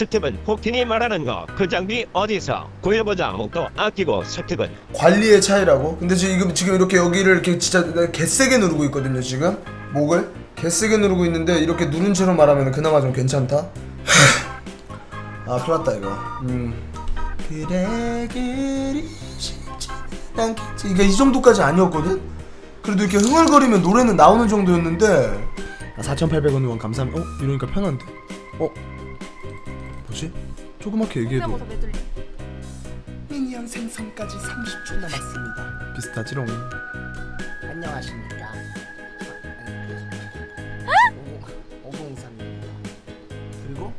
스텝은 폭틴이 말하는 거 그 장비 어디서 구해보자 목도 아끼고 스텝은 관리의 차이라고? 근데 지금 지금 이렇게 여기를 이렇게 진짜 내가 개세게 누르고 있거든요 지금 목을 개세게 누르고 있는데 이렇게 누른 채로 말하면 그나마 좀 괜찮다. 아 큰일났다 이거. 음. 그래 그리 쉽지 않겠지. 이게 이 정도까지 아니었거든. 그래도 이렇게 흥얼거리면 노래는 나오는 정도였는데. 아, 4,800원 후원 감사합니다. 어 이러니까 편한데. 어 뭐지? 조그맣게 얘기해도. 미니언 생성까지 30초 남았습니다. 비슷하지롱. 안녕하십니까. 503입니다. 그리고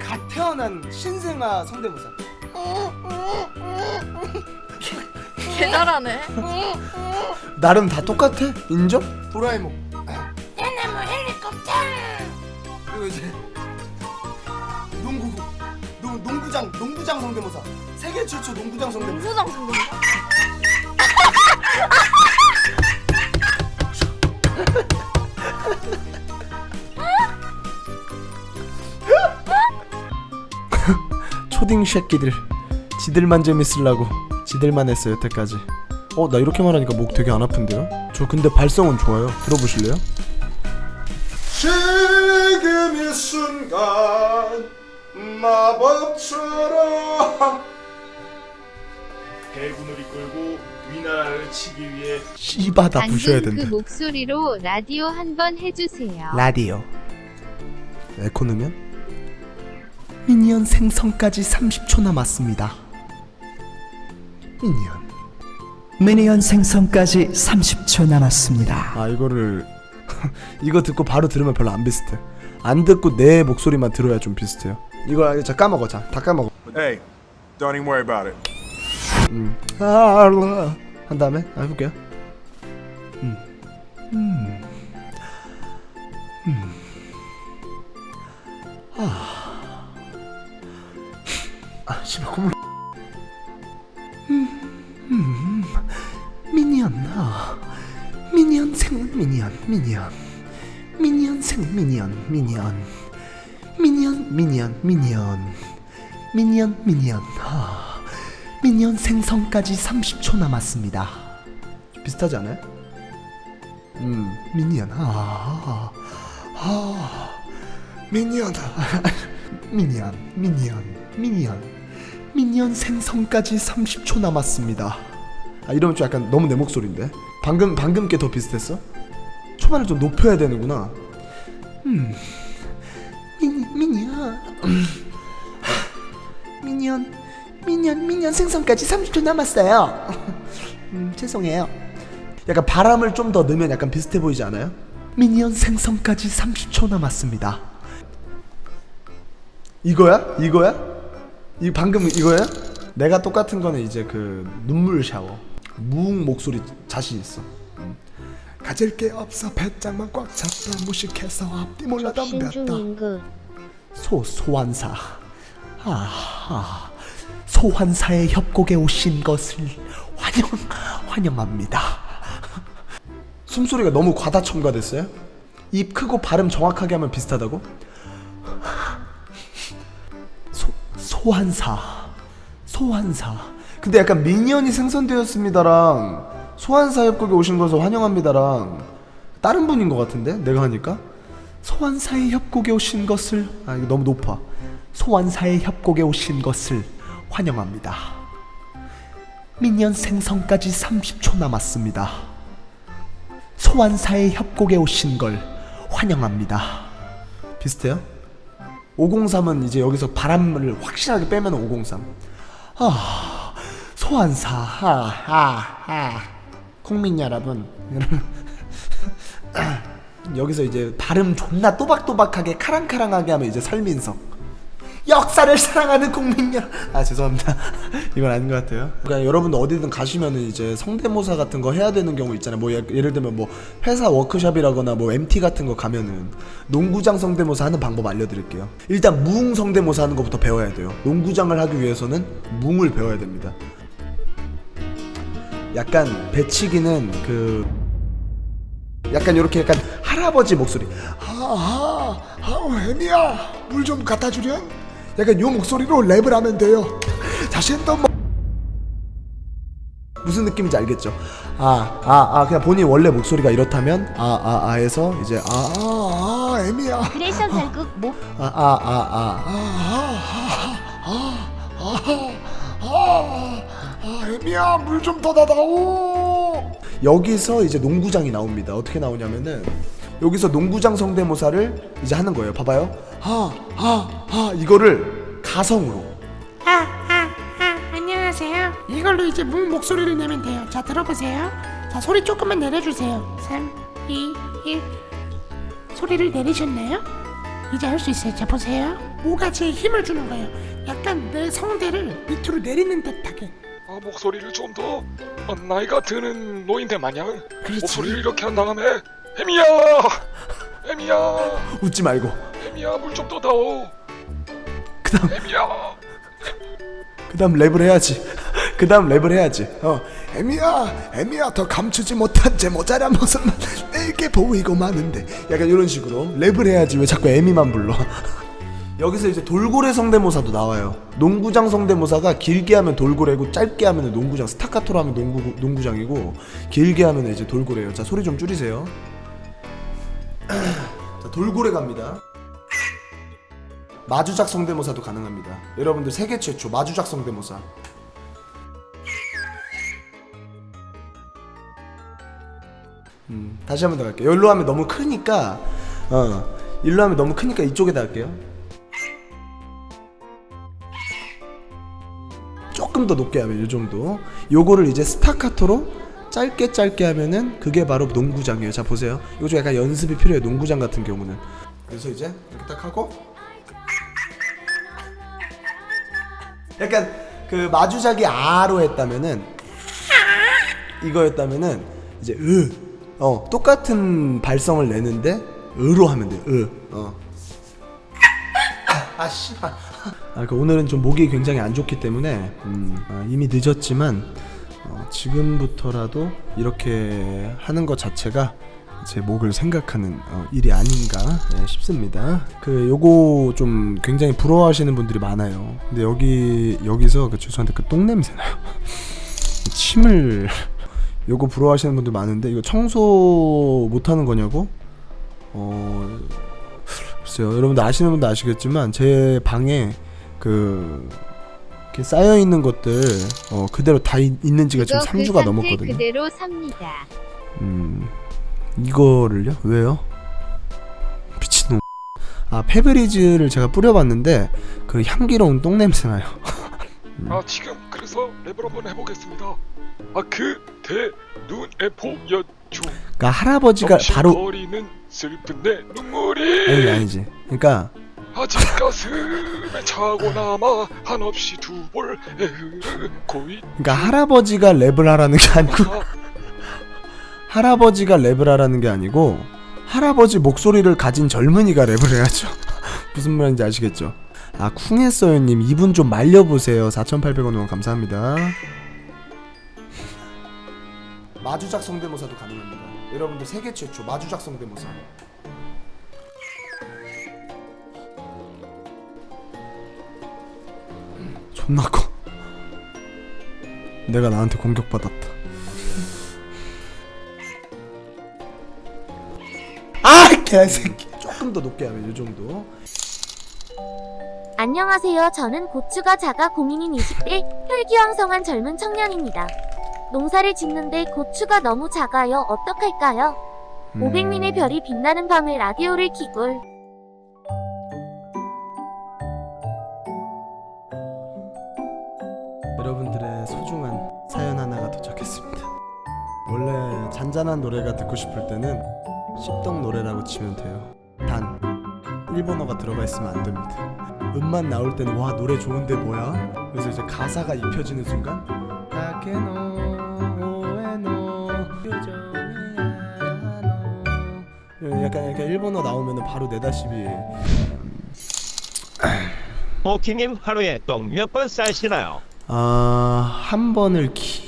갓 태어난 신생아 성대모사. 개 잘하네. 나름 다 똑같아. 인정? 도라에몽. 농, 농구장 농구장 성대모사. 세계 최초 농구장 성대모사. 공수장 승부인가? 초딩 새끼들 지들만 재밌으려고 지들만 했어 여태까지 어 나 이렇게 말하니까 목 되게 안 아픈데요? 저 근데 발성은 좋아요 들어보실래요? 지금 이 순간 마법처럼. 대군을 이끌고 위나라를 치기 위해 씨바다 부셔야 방금 그 된다. 목소리로 라디오 한번 해주세요. 라디오. 에코 넣으면? 미니언 생성까지 30초 남았습니다. 미니언 미니언 생성까지 30초 남았습니다. 아 이거를 이거 듣고 바로 들으면 별로 안 비슷해. 안 듣고 내 목소리만 들어야 좀 비슷해요 이거 자 까먹어 자다 까먹어 Hey, don't even worry about it. 음. 알라 한 다음에 아, 해볼게요 음. 음. 음. 아. 아, 씨발 콧물. 음. 음. 미니언 아. 미니언 생 미니언 미니언 미니언 생 미니언 미니언 미니언 미니언 미니언 미니언 아. 미니언 생성까지 30초 남았습니다. 비슷하지 않아요? 음, 미니언. 아, 아, 미니언. 미니언, 미니언, 미니언. 미니언 생성까지 30초 남았습니다. 아, 이러면 좀 약간 너무 내 목소리인데. 방금 방금 게 더 비슷했어? 초반을 좀 높여야 되는구나. 음, 미니언. 미니언. 미니언 생성까지 30초 남았어요. 음, 죄송해요. 약간 바람을 좀 더 넣으면 약간 비슷해 보이지 않아요? 미니언 생성까지 30초 남았습니다. 이거야? 이거야? 이 방금 이거야? 내가 똑같은 거는 이제 그 눈물 샤워. 무웅 목소리 자신 있어. 음. 가질 게 없어 배짱만 꽉 잡다 무식해서 앞뒤 몰라 덤볐다. 소 소환사 아, 소환사의 협곡에 오신 것을 환영 환영합니다. 숨소리가 너무 과다 첨가됐어요? 입 크고 발음 정확하게 하면 비슷하다고? 소 소환사 소환사 근데 약간 미니언이 생성되었습니다랑 소환사 협곡에 오신 것을 환영합니다랑 다른 분인 것 같은데 내가 하니까 소환사의 협곡에 오신 것을 아 이거 너무 높아. 소환사의 협곡에 오신 것을 환영합니다. 미니언 생성까지 30초 남았습니다. 소환사의 협곡에 오신 걸 환영합니다. 비슷해요? 503은 이제 여기서 바람을 확실하게 빼면 503 아, 소환사 아, 아, 아. 국민 여러분 여기서 이제 발음 존나 또박또박하게 카랑카랑하게 하면 이제 설민석. 역사를 사랑하는 국민 여러분 아 죄송합니다. 이건 아닌 것 같아요. 그러니까 여러분들 어디든 가시면은 이제 성대모사 같은 거 해야 되는 경우 있잖아요. 뭐 예- 예를 들면 뭐 회사 워크숍이라거나 뭐 MT 같은 거 가면은 농구장 성대모사 하는 방법 알려드릴게요. 일단 무웅 성대모사 하는 것부터 배워야 돼요. 농구장을 하기 위해서는 무웅을 배워야 됩니다. 약간 배치기는 그 약간 이렇게 약간 할아버지 목소리 아아 아, 웬이야 물 좀 갖다 주렴 약간 요 목소리로 랩을 하면 돼요 자신도 뭐 무슨 느낌인지 알겠죠? 아, 아, 아, 그냥 본인 원래 목소리가 이렇다면 아, 아, 아에서 이제 아, 아, 아, 애미야. 그래서 결국 목 아, 아, 아, 아, 아, 애미야, 물 좀 더 다다오. 여기서 이제 농구장이 나옵니다. 어떻게 나오냐면은 여기서 농구장 성대모사를 이제 하는 거예요. 봐봐요. 하, 하, 하 이거를 가성으로. 아, 아, 아, 안녕하세요. 이걸로 이제 묵 목소리를 내면 돼요. 자, 들어보세요. 자, 소리 조금만 내려주세요. 3, 2, 1. 소리를 내리셨나요? 이제 할 수 있어요. 자, 보세요. 모가지에 힘을 주는 거예요. 약간 내 성대를 밑으로 내리는 듯하게. 아, 목소리를 좀 더 나이가 드는 노인들 마냥 그렇지. 목소리를 이렇게 한 다음에 혜미야 혜미야 웃지 말고. 혜미야 물 좀 더 다오 그다음 혜미야 그다음 랩을 해야지. 그다음 랩을 해야지. 어, 에미야, 에미야 더 감추지 못한 제 모자란 모습만 내게 보이고 마는데. 약간 이런 식으로 랩을 해야지. 왜 자꾸 에미만 불러? 여기서 이제 돌고래 성대모사도 나와요. 농구장 성대모사가 길게 하면 돌고래고 짧게 하면 농구장, 스타카토로 하면 농구 농구장이고 길게 하면 이제 돌고래예요. 자 소리 좀 줄이세요. 자 돌고래 갑니다. 마주작 성대모사도 가능합니다. 여러분들 세계 최초 마주작 성대모사. 음, 다시 한 번 더 갈게요. 여기로 하면 너무 크니까 어, 일로 하면 너무 크니까 이쪽에다 할게요. 조금 더 높게 하면 이 정도. 요거를 이제 스타카토로 짧게 짧게 하면은 그게 바로 농구장이에요. 자 보세요. 이거 좀 약간 연습이 필요해요. 농구장 같은 경우는. 그래서 이제 이렇게 딱 하고 약간 그 마주작이 아로 했다면은 이거였다면은 이제 으. 어, 똑같은 발성을 내는데 으로 하면 돼. 으. 어. 아, 씨발. 아, 그 오늘은 좀 목이 굉장히 안 좋기 때문에 음, 아, 이미 늦었지만 어, 지금부터라도 이렇게 하는 것 자체가 제 목을 생각하는 어, 일이 아닌가 예, 싶습니다. 그 요거 좀 굉장히 부러워하시는 분들이 많아요. 근데 여기 여기서 그 죄송한데 그 똥 냄새 나요. 침을 요거 부러워하시는 분들 많은데 이거 청소 못 하는 거냐고? 어 글쎄요. 여러분들 아시는 분도 아시겠지만 제 방에 그 이렇게 쌓여 있는 것들 어 그대로 다 있, 있는 지가 지금 그거 그 3주가 상태 넘었거든요. 그대로 삽니다. 음 이거를요? 왜요? 미친놈. 아 페브리즈를 제가 뿌려봤는데 그 향기로운 똥 냄새 나요. 아 지금 그래서 랩을 한번 해보겠습니다 아그대 눈에 보여줘 그러니까 할아버지가 바로 거리는 슬픈 내 눈물이 아니 아니지. 그러니까 아직 가슴에 차고 남아 한없이 두볼 흐르고 있 그러니까 할아버지가 랩을 하라는 게 아니고 할아버지가 랩을 하라는 게 아니고 할아버지 목소리를 가진 젊은이가 랩을 해야죠. 무슨 말인지 아시겠죠? 아 쿵했어요님 이분 좀 말려보세요. 4,800원 후원 감사합니다. 마주작 성대모사도 가능합니다. 여러분들 세계 최초 마주작 성대모사. 존나 커. 내가 나한테 공격받았다. 아 개새끼. 조금 더 높게 하면 이 정도. 안녕하세요. 저는 고추가 작아 고민인 20대 혈기왕성한 젊은 청년입니다. 농사를 짓는데 고추가 너무 작아요. 어떡할까요? 음. 500민의 별이 빛나는 밤에 라디오를 키고 여러분들의 소중한 사연 하나가 도착했습니다. 원래 잔잔한 노래가 듣고 싶을 때는 씹덕 노래라고 치면 돼요. 단 일본어가 들어가 있으면 안 됩니다. 음만 나올 때는 와 노래 좋은데 뭐야? 그래서 이제 가사가 입혀지는 순간 약간 약간 일본어 나오면 바로 내다시비 오키님 하루에 똥몇번 싸시나요? 아, 한 번을 기